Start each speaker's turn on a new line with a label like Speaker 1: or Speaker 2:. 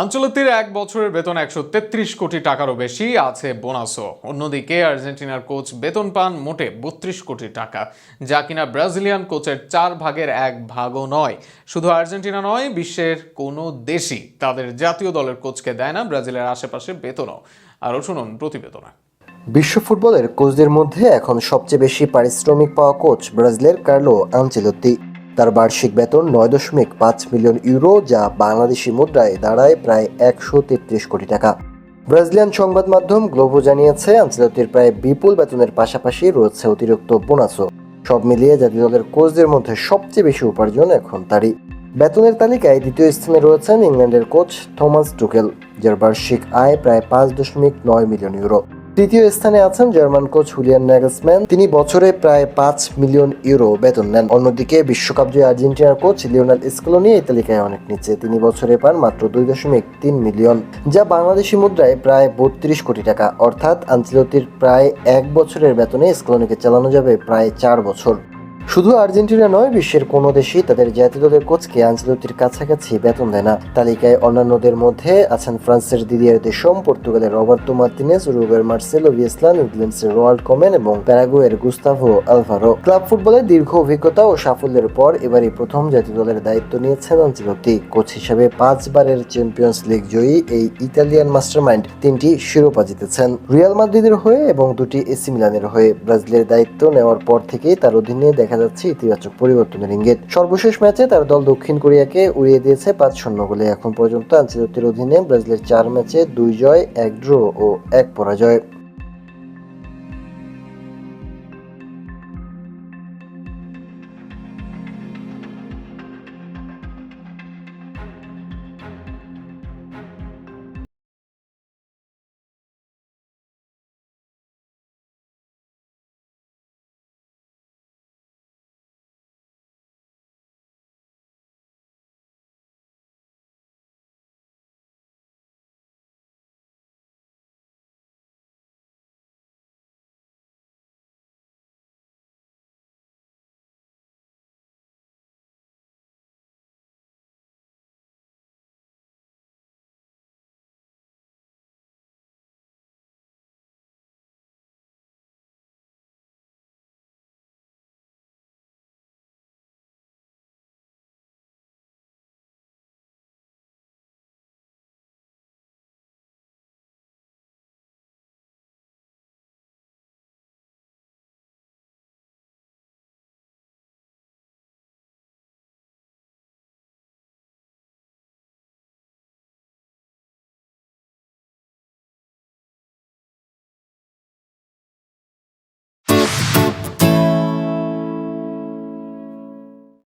Speaker 1: আঞ্চলিকটির এক বছরের বেতন একশো তেত্রিশ কোটি টাকারও বেশি আছে বোনাসও। অন্যদিকে আর্জেন্টিনার কোচ বেতন পান মোটে বত্রিশ কোটি টাকা, যা কিনা ব্রাজিলিয়ান কোচের চার ভাগের এক ভাগও নয়। শুধু আর্জেন্টিনা নয়, বিশ্বের কোনো দেশই তাদের জাতীয় দলের কোচকে দেয় না, ব্রাজিলের আশেপাশে বেতনও। আরও শুনুন প্রতিবেদনে।
Speaker 2: বিশ্ব ফুটবলের কোচদের মধ্যে এখন সবচেয়ে বেশি পারিশ্রমিক পাওয়া কোচ ব্রাজিলের কার্লো আনচেলত্তি তার বার্ষিক বেতন নয় দশমিক পাঁচ মিলিয়ন ইউরো, যা বাংলাদেশি মুদ্রায় দাঁড়ায় প্রায় একশো তেত্রিশ কোটি টাকা। ব্রাজিলিয়ান সংবাদ মাধ্যম গ্লোবো জানিয়েছে আনচেলত্তির প্রায় বিপুল বেতনের পাশাপাশি রয়েছে অতিরিক্ত বোনাসও। সব মিলিয়ে জাতীয় দলের কোচদের মধ্যে সবচেয়ে বেশি উপার্জন এখন তারই। বেতনের তালিকায় দ্বিতীয় স্থানে রয়েছেন ইংল্যান্ডের কোচ থমাস টুকেল, যার বার্ষিক আয় প্রায় পাঁচ দশমিক নয় মিলিয়ন ইউরো। তৃতীয় স্থানে আছেন জার্মান কোচ হুলিয়ান ন্যাগলসম্যান তিনি বছরে প্রায় পাঁচ মিলিয়ন ইউরো বেতন নেন। অন্যদিকে বিশ্বকাপ জয়ী আর্জেন্টিনার কোচ লিওনাল স্কলোনি এই তালিকায় অনেক নিচে তিনি বছরে পান মাত্র দুই দশমিক তিন মিলিয়ন, যা বাংলাদেশি মুদ্রায় প্রায় বত্রিশ কোটি টাকা। অর্থাৎ আঞ্চলতির প্রায় এক বছরের বেতনে স্কলোনিকে চালানো যাবে প্রায় চার বছর। শুধু আর্জেন্টিনা নয়, বিশ্বের কোনো দেশই তাদের জাতীয় দলের কোচকে আঞ্চলতির কাছাকাছি বেতন দেয় না। তালিকায় অন্যান্যদের মধ্যে আছেন ফ্রান্সের দিদিয়ার দেশম, পর্তুগালের রবার্তো মার্তিনেস, উরুগুয়ের মার্সেলো ভিয়েসলান ইংল্যান্ডসের রোয়াল্ড কমেন এবং প্যারাগুয়ের গুস্তাভো আলভারো। ক্লাব ফুটবলের দীর্ঘ অভিজ্ঞতা ও সাফল্যের পর এবারই প্রথম জাতীয় দলের দায়িত্ব নিয়েছেন আঞ্চলতি কোচ হিসেবে পাঁচবারের চ্যাম্পিয়ন্স লিগ জয়ী এই ইতালিয়ান মাস্টারমাইন্ড তিনটি শিরোপা জিতেছেন। রিয়াল মাদ্রিদের হয়ে এবং দুটি এসি মিলানের হয়ে ব্রাজিলের দায়িত্ব নেওয়ার পর থেকেই তার অধীনে দেখা যাচ্ছে ইতিবাচক পরিবর্তনের ইঙ্গিত। সর্বশেষ ম্যাচে তার দল দক্ষিণ কোরিয়াকে উড়িয়ে দিয়েছে পাঁচ শূন্য গোলে। এখন পর্যন্ত আঞ্চলিকের অধীনে ব্রাজিলের চার ম্যাচে দুই জয়, এক ড্র ও এক পরাজয়।